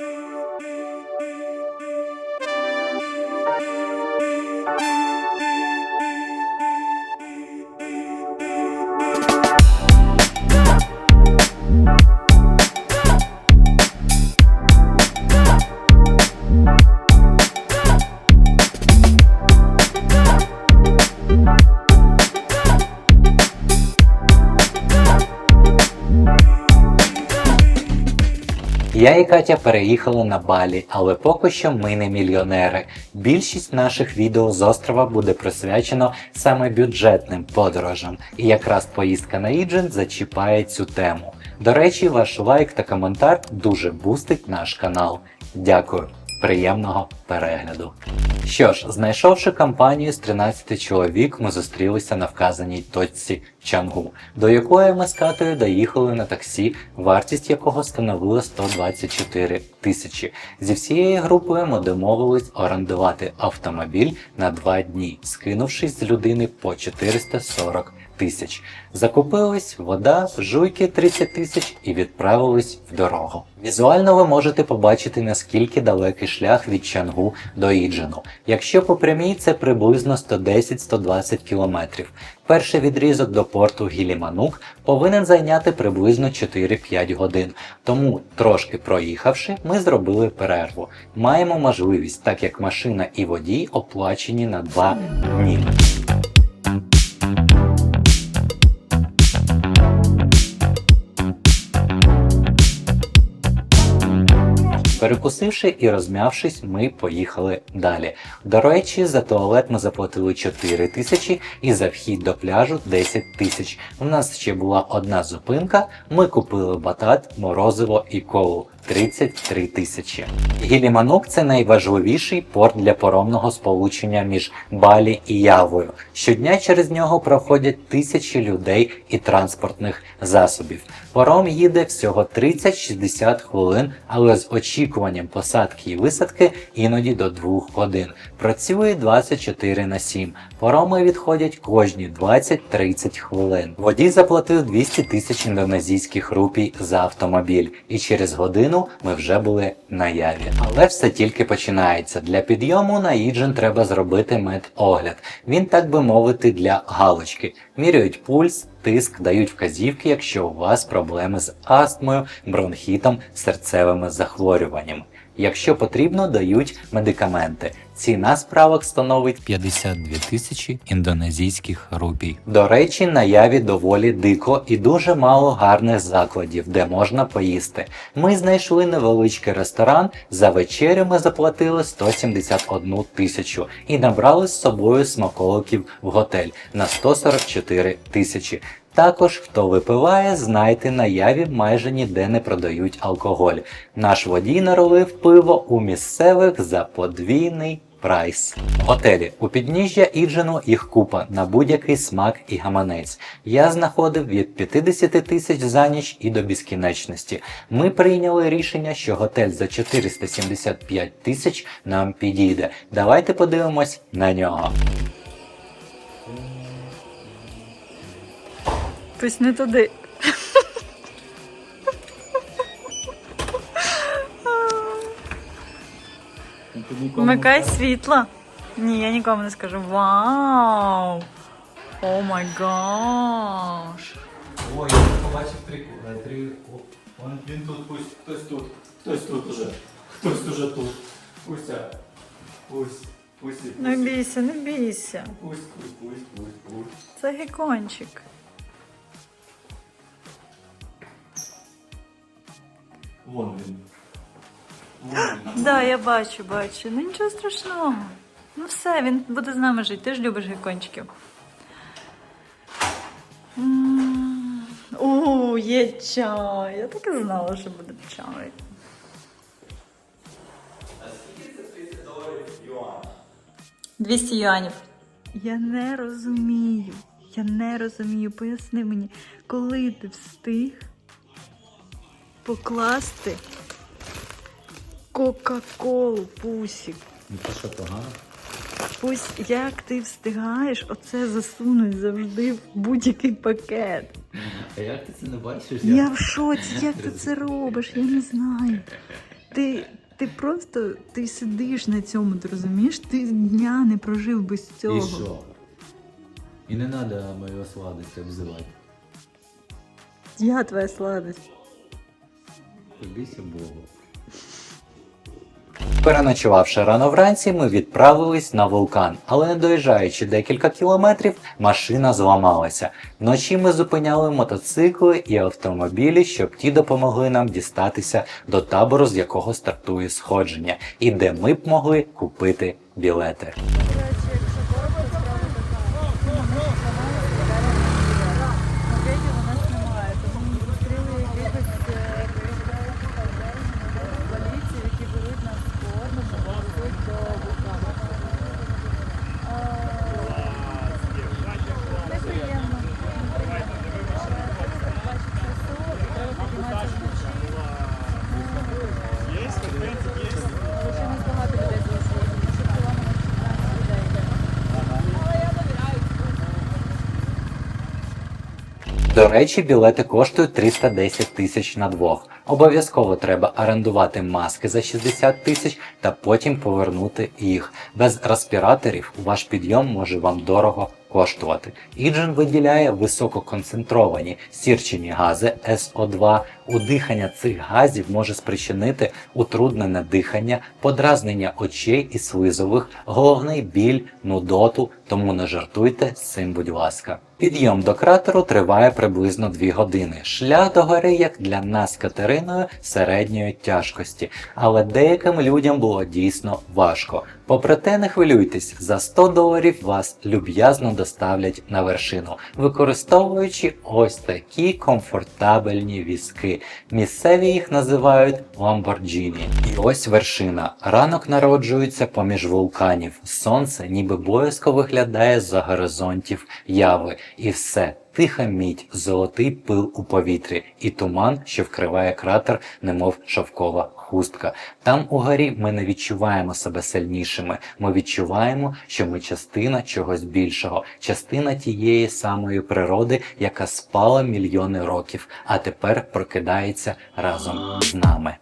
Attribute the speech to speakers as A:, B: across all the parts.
A: You. Я і Катя переїхали на Балі, але поки що ми не мільйонери. Більшість наших відео з острова буде присвячено саме бюджетним подорожам, і якраз поїздка на Іджен зачіпає цю тему. До речі, ваш лайк та коментар дуже бустить наш канал. Дякую, приємного перегляду. Що ж, знайшовши компанію з 13 чоловік, ми зустрілися на вказаній точці Чангу, до якої ми з Катою доїхали на таксі, вартість якого становила 124 тисячі. Зі всією групою ми домовились орендувати автомобіль на два дні, скинувшись з людини по 440 тисяч. Закупились вода, жуйки 30 тисяч і відправились в дорогу. Візуально ви можете побачити наскільки далекий шлях від Чангу до Іджену. Якщо по прямій це приблизно 110-120 кілометрів. Перший відрізок до порту Гіліманук повинен зайняти приблизно 4-5 годин. Тому, трошки проїхавши, ми зробили перерву. Маємо можливість, так як машина і водій оплачені на 2 дні. Перекусивши і розм'явшись, ми поїхали далі. До речі, за туалет ми заплатили 4 тисячі і за вхід до пляжу 10 тисяч. У нас ще була одна зупинка. Ми купили батат, морозиво і колу. 33 тисячі. Гіліманук це найважливіший порт для паромного сполучення між Балі і Явою. Щодня через нього проходять тисячі людей і транспортних засобів. Паром їде всього 30-60 хвилин, але з очікуванням посадки і висадки іноді до 2 годин. Працює 24 на 7. Пароми відходять кожні 20-30 хвилин. Водій заплатив 200 тисяч індонезійських рупій за автомобіль, і через годину ми вже були наяві. Але все тільки починається. Для підйому на Іджен треба зробити медогляд. Він, так би мовити, для галочки. Міряють пульс, тиск, дають вказівки, якщо у вас проблеми з астмою, бронхітом, серцевими захворюваннями. Якщо потрібно, дають медикаменти. Ціна справок становить 52 тисячі індонезійських рупій. До речі, на яві доволі дико і дуже мало гарних закладів, де можна поїсти. Ми знайшли невеличкий ресторан. За вечерю ми заплатили 171 тисячу і набрали з собою смаколиків в готель на 144 тисячі. Також, хто випиває, знайте, на яві майже ніде не продають алкоголь. Наш водій наролив пиво у місцевих за подвійний прайс. Готелі у підніжжя Іджену їх купа на будь-який смак і гаманець. Я знаходив від 50 тисяч за ніч і до безкінечності. Ми прийняли рішення, що готель за 475 тисяч нам підійде. Давайте подивимось на нього.
B: Хтось не туди. Вмикай світло. Ні, я нікому не скажу. Вау! О май гаш!
A: Ой, я побачив три три. Он він тут, пусть хтось тут, хтось тут уже, хтось уже тут. Пусть, пусть, пусть,
B: Не бійся, не бійся.
A: пусть, пусть, пусть, пусть, пусть.
B: Це гекончик.
A: Вон він.
B: Да, я бачу, бачу. Ну нічого страшного. Ну все, він буде з нами жити. Ти ж любиш гекончиків. У, є чай. Я так і знала, що буде чай.
A: А скільки це 30 доларів юан?
B: 200 юанів. Я не розумію. Я не розумію. Поясни мені, коли ти встиг покласти Кока-Колу, Пусік.
A: Ну це що погано?
B: Пусть як ти встигаєш оце засунуть завжди в будь-який пакет.
A: А як ти це не бачиш?
B: Я в шоці, як ти це робиш, я не знаю. Ти, ти просто ти сидиш на цьому, ти розумієш? Ти дня не прожив без цього.
A: І що? І не треба мою сладость обзивати.
B: Я твоя сладость.
A: Побійся Богу. Переночувавши рано вранці, ми відправились на вулкан, але не доїжджаючи декілька кілометрів, машина зламалася. Вночі ми зупиняли мотоцикли і автомобілі, щоб ті допомогли нам дістатися до табору, з якого стартує сходження, і де ми б могли купити білети. До речі, білети коштують 310 тисяч на двох. Обов'язково треба орендувати маски за 60 тисяч та потім повернути їх. Без респіраторів ваш підйом може вам дорого коштувати. Іджен виділяє висококонцентровані сірчені гази СО2. Удихання цих газів може спричинити утруднене дихання, подразнення очей і слизових, головний біль, нудоту, тому не жартуйте з цим, будь ласка. Підйом до кратеру триває приблизно 2 години. Шлях до гори, як для нас Катериною, середньої тяжкості, але деяким людям було дійсно важко. Попри те, не хвилюйтесь, за 100 доларів вас люб'язно доставлять на вершину, використовуючи ось такі комфортабельні візки. Місцеві їх називають Ламборджіні. І ось вершина. Ранок народжується поміж вулканів. Сонце ніби боязко виглядає з-за горизонтів яви. І все. Тиха мідь, золотий пил у повітрі і туман, що вкриває кратер, немов шовкова хустка. Там у горі ми не відчуваємо себе сильнішими. Ми відчуваємо, що ми частина чогось більшого, частина тієї самої природи, яка спала мільйони років, а тепер прокидається разом з нами.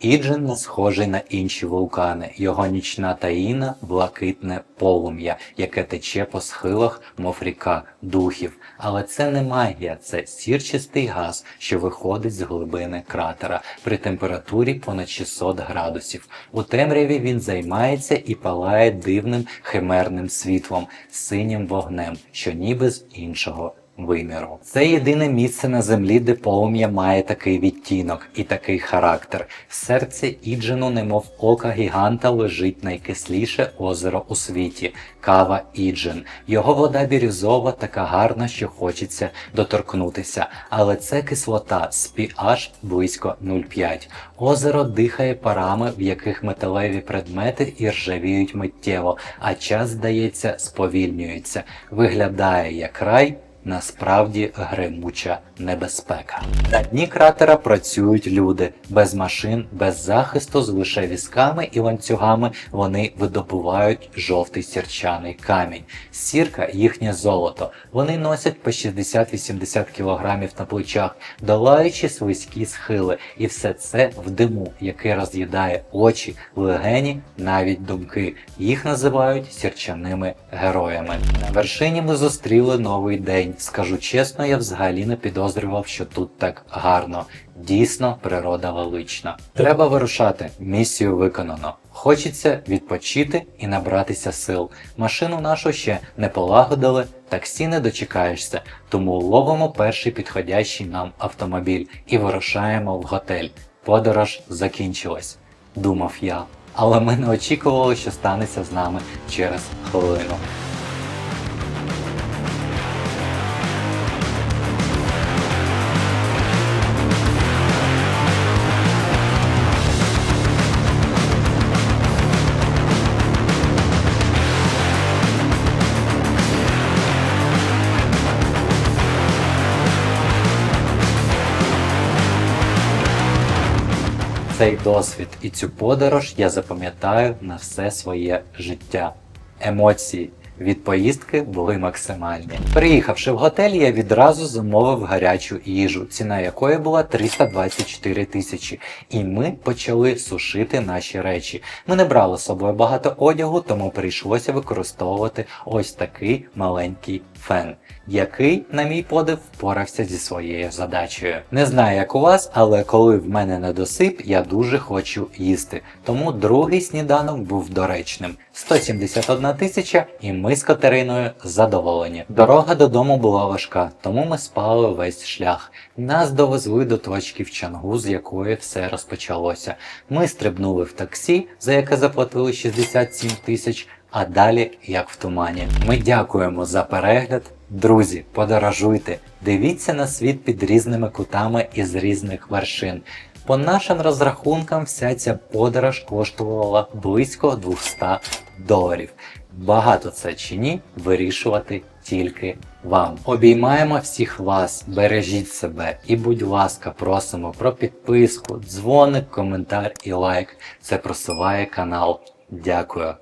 A: Іджен не схожий на інші вулкани. Його нічна таїна блакитне полум'я, яке тече по схилах, мов ріка духів. Але це не магія, це сірчистий газ, що виходить з глибини кратера при температурі понад 600 градусів. У темряві він займається і палає дивним химерним світлом, синім вогнем, що ніби з іншого виміру. Це єдине місце на землі, де полум'я має такий відтінок і такий характер. В серці Іджену, немов ока гіганта, лежить найкисліше озеро у світі кава Іджен. Його вода бірюзова, така гарна, що хочеться доторкнутися. Але це кислота з pH близько 0,5. Озеро дихає парами, в яких металеві предмети іржавіють миттєво, а час, здається, сповільнюється. Виглядає як рай. Насправді гримуча небезпека. На дні кратера працюють люди без машин, без захисту, з лише візками і ланцюгами вони видобувають жовтий сірчаний камінь. Сірка їхнє золото. Вони носять по 60-80 кілограмів на плечах, долаючи слизькі схили, і все це в диму, який роз'їдає очі, легені, навіть думки. Їх називають сірчаними героями. На вершині ми зустріли новий день. Скажу чесно, я взагалі не підозрював, що тут так гарно. Дійсно, природа велична. Треба вирушати. Місію виконано. Хочеться відпочити і набратися сил. Машину нашу ще не полагодили, таксі не дочекаєшся, тому ловимо перший підходящий нам автомобіль і вирушаємо в готель. Подорож закінчилась, думав я. Але ми не очікували, що станеться з нами через хвилину. Цей досвід і цю подорож я запам'ятаю на все своє життя. Емоції від поїздки були максимальні. Приїхавши в готель, я відразу замовив гарячу їжу, ціна якої була 324 тисячі, і ми почали сушити наші речі. Ми не брали з собою багато одягу, тому прийшлося використовувати ось такий маленький фен, який, на мій подив, впорався зі своєю задачею. Не знаю, як у вас, але коли в мене недосип, я дуже хочу їсти. Тому другий сніданок був доречним. 171 тисяча, і ми з Катериною задоволені. Дорога додому була важка, тому ми спали весь шлях. Нас довезли до точки в Чангу, з якої все розпочалося. Ми стрибнули в таксі, за яке заплатили 67 тисяч, а далі як в тумані. Ми дякуємо за перегляд. Друзі, подорожуйте, дивіться на світ під різними кутами і з різних вершин. По нашим розрахункам, вся ця подорож коштувала близько 200 доларів. Багато це чи ні, вирішувати тільки вам. Обіймаємо всіх вас, бережіть себе і, будь ласка, просимо про підписку, дзвоник, коментар і лайк. Це просуває канал. Дякую.